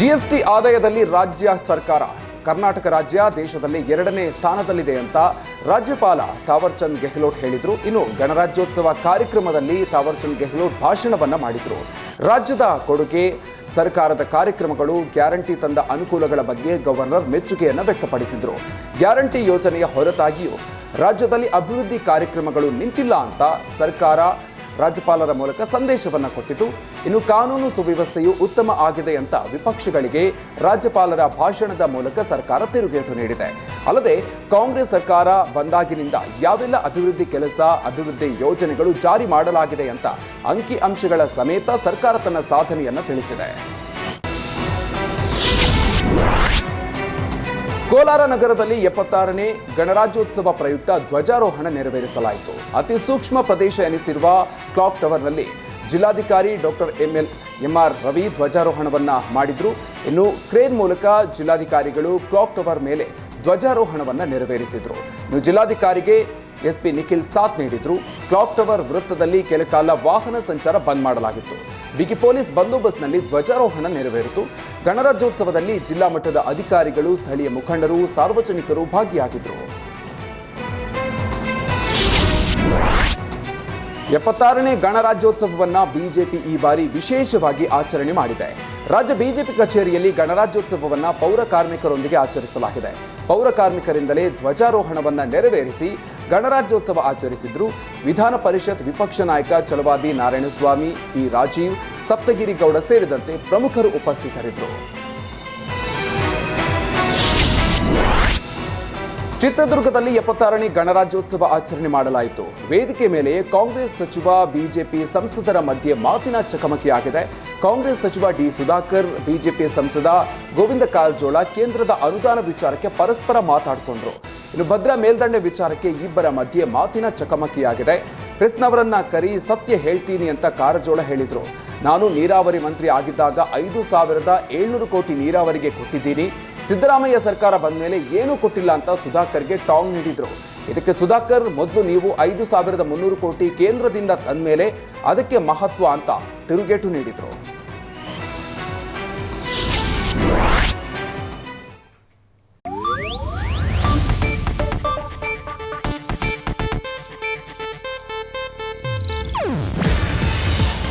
GST ಆದಾಯದಲ್ಲಿ ರಾಜ್ಯ ಸರ್ಕಾರ, ಕರ್ನಾಟಕ ರಾಜ್ಯ ದೇಶದಲ್ಲಿ ಎರಡನೇ ಸ್ಥಾನದಲ್ಲಿದೆ ಅಂತ ರಾಜ್ಯಪಾಲ ತಾವರ್ಚಂದ್ ಗೆಹ್ಲೋಟ್ ಹೇಳಿದ್ರು. ಇನ್ನು ಗಣರಾಜ್ಯೋತ್ಸವ ಕಾರ್ಯಕ್ರಮದಲ್ಲಿ ತಾವರ್ಚಂದ್ ಗೆಹ್ಲೋಟ್ ಭಾಷಣವನ್ನ ಮಾಡಿದ್ರು. ರಾಜ್ಯದ ಕೊಡುಗೆ, ಸರ್ಕಾರದ ಕಾರ್ಯಕ್ರಮಗಳು ಗ್ಯಾರಂಟಿ ತಂದ ಅನುಕೂಲಗಳ ಬಗ್ಗೆ ಗವರ್ನರ್ ಮೆಚ್ಚುಗೆಯನ್ನು ವ್ಯಕ್ತಪಡಿಸಿದ್ರು. ಗ್ಯಾರಂಟಿ ಯೋಜನೆಯ ಹೊರತಾಗಿಯೂ ರಾಜ್ಯದಲ್ಲಿ ಅಭಿವೃದ್ಧಿ ಕಾರ್ಯಕ್ರಮಗಳು ನಿಂತಿಲ್ಲ ಅಂತ ಸರ್ಕಾರ ರಾಜ್ಯಪಾಲರ ಮೂಲಕ ಸಂದೇಶವನ್ನ ಕೊಟ್ಟಿತು. ಇನ್ನು ಕಾನೂನು ಸುವ್ಯವಸ್ಥೆಯು ಉತ್ತಮ ಆಗಿದೆ ಅಂತ ವಿಪಕ್ಷಗಳಿಗೆ ರಾಜ್ಯಪಾಲರ ಭಾಷಣದ ಮೂಲಕ ಸರ್ಕಾರ ತಿರುಗೇಟು ನೀಡಿದೆ. ಅಲ್ಲದೆ ಕಾಂಗ್ರೆಸ್ ಸರ್ಕಾರ ಬಂದಾಗಿನಿಂದ ಯಾವೆಲ್ಲ ಅಭಿವೃದ್ಧಿ ಕೆಲಸ, ಅಭಿವೃದ್ಧಿ ಯೋಜನೆಗಳು ಜಾರಿ ಮಾಡಲಾಗಿದೆ ಅಂತ ಅಂಕಿ ಅಂಶಗಳ ಸಮೇತ ಸರ್ಕಾರ ತನ್ನ ಸಾಧನೆಯನ್ನು ತಿಳಿಸಿದೆ. ಕೋಲಾರ ನಗರದಲ್ಲಿ ಎಪ್ಪತ್ತಾರನೇ ಗಣರಾಜ್ಯೋತ್ಸವ ಪ್ರಯುಕ್ತ ಧ್ವಜಾರೋಹಣ ನೆರವೇರಿಸಲಾಯಿತು. ಅತಿ ಸೂಕ್ಷ್ಮ ಪ್ರದೇಶ ಎನಿಸಿರುವ ಕ್ಲಾಕ್ ಟವರ್ನಲ್ಲಿ ಜಿಲ್ಲಾಧಿಕಾರಿ ಡಾಕ್ಟರ್ ಎಂಎಲ್ ಎಂಆರ್ ರವಿ ಧ್ವಜಾರೋಹಣವನ್ನ ಮಾಡಿದ್ರು. ಇನ್ನು ಕ್ರೇನ್ ಮೂಲಕ ಜಿಲ್ಲಾಧಿಕಾರಿಗಳು ಕ್ಲಾಕ್ ಟವರ್ ಮೇಲೆ ಧ್ವಜಾರೋಹಣವನ್ನ ನೆರವೇರಿಸಿದ್ರು. ಇನ್ನು ಜಿಲ್ಲಾಧಿಕಾರಿಗೆ ಎಸ್ಪಿ ನಿಖಿಲ್ ಸಾಥ್ ನೀಡಿದ್ರು. ಕ್ಲಾಕ್ ಟವರ್ ವೃತ್ತದಲ್ಲಿ ಕೆಲಕಾಲ ವಾಹನ ಸಂಚಾರ ಬಂದ್ ಮಾಡಲಾಗಿತ್ತು. ಬಿಗಿ ಪೊಲೀಸ್ ಬಂದೋಬಸ್ತ್ನಲ್ಲಿ ಧ್ವಜಾರೋಹಣ ನೆರವೇರಿತು. ಗಣರಾಜ್ಯೋತ್ಸವದಲ್ಲಿ ಜಿಲ್ಲಾ ಮಟ್ಟದ ಅಧಿಕಾರಿಗಳು, ಸ್ಥಳೀಯ ಮುಖಂಡರು, ಸಾರ್ವಜನಿಕರು ಭಾಗಿಯಾಗಿದ್ದರು ಎಪ್ಪತ್ತಾರನೇ ಗಣರಾಜ್ಯೋತ್ಸವವನ್ನ ಬಿಜೆಪಿ ಈ ಬಾರಿ ವಿಶೇಷವಾಗಿ ಆಚರಣೆ ಮಾಡಿದೆ. ರಾಜ್ಯ ಬಿಜೆಪಿ ಕಚೇರಿಯಲ್ಲಿ ಗಣರಾಜ್ಯೋತ್ಸವವನ್ನ ಪೌರ ಕಾರ್ಮಿಕರೊಂದಿಗೆ ಆಚರಿಸಲಾಗಿದೆ. ಪೌರ ಕಾರ್ಮಿಕರಿಂದಲೇ ಧ್ವಜಾರೋಹಣವನ್ನ ನೆರವೇರಿಸಿ ಗಣರಾಜ್ಯೋತ್ಸವ ಆಚರಿಸಿದ್ರು ವಿಧಾನ ಪರಿಷತ್ ವಿಪಕ್ಷ ನಾಯಕ ಚಲವಾದಿ ನಾರಾಯಣಸ್ವಾಮಿ, ಪಿ ರಾಜೀವ್ ಸಪ್ತಗಿರಿ ಗೌಡ ಸೇರಿದಂತೆ ಪ್ರಮುಖರು ಉಪಸ್ಥಿತರಿದ್ದರು. ಚಿತ್ರದುರ್ಗದಲ್ಲಿ ಎಪ್ಪತ್ತಾರನೇ ಗಣರಾಜ್ಯೋತ್ಸವ ಆಚರಣೆ ಮಾಡಲಾಯಿತು. ವೇದಿಕೆ ಮೇಲೆ ಕಾಂಗ್ರೆಸ್ ಸಚಿವ, ಬಿಜೆಪಿ ಸಂಸದರ ಮಧ್ಯೆ ಮಾತಿನ ಚಕಮಕಿಯಾಗಿದೆ. ಕಾಂಗ್ರೆಸ್ ಸಚಿವ ಡಿ ಸುಧಾಕರ್, ಬಿಜೆಪಿ ಸಂಸದ ಗೋವಿಂದ ಕಾರಜೋಳ ಕೇಂದ್ರದ ಅನುದಾನ ವಿಚಾರಕ್ಕೆ ಪರಸ್ಪರ ಮಾತಾಡಿಕೊಂಡ್ರು. ಇನ್ನು ಭದ್ರಾ ಮೇಲ್ದಂಡೆ ವಿಚಾರಕ್ಕೆ ಇಬ್ಬರ ಮಧ್ಯೆ ಮಾತಿನ ಚಕಮಕಿಯಾಗಿದೆ. ಕೃಷ್ಣವರನ್ನ ಕರಿ ಸತ್ಯ ಹೇಳ್ತೀನಿ ಅಂತ ಕಾರಜೋಳ ಹೇಳಿದರು. ನಾನು ನೀರಾವರಿ ಮಂತ್ರಿ ಆಗಿದ್ದಾಗ ಐದು ಸಾವಿರದ ಏಳ್ನೂರು ಕೋಟಿ ನೀರಾವರಿಗೆ ಕೊಟ್ಟಿದ್ದೀನಿ. ಸಿದ್ದರಾಮಯ್ಯ ಸರ್ಕಾರ ಬಂದ ಮೇಲೆ ಏನೂ ಕೊಟ್ಟಿಲ್ಲ ಅಂತ ಸುಧಾಕರ್ಗೆ ಟಾಂಗ್ ನೀಡಿದರು. ಇದಕ್ಕೆ ಸುಧಾಕರ್ ಮೊದಲು ನೀವು ಐದು ಸಾವಿರದ ಮುನ್ನೂರು ಕೋಟಿ ಕೇಂದ್ರದಿಂದ ತಂದ ಮೇಲೆ ಅದಕ್ಕೆ ಮಹತ್ವ ಅಂತ ತಿರುಗೇಟು ನೀಡಿದ್ರು.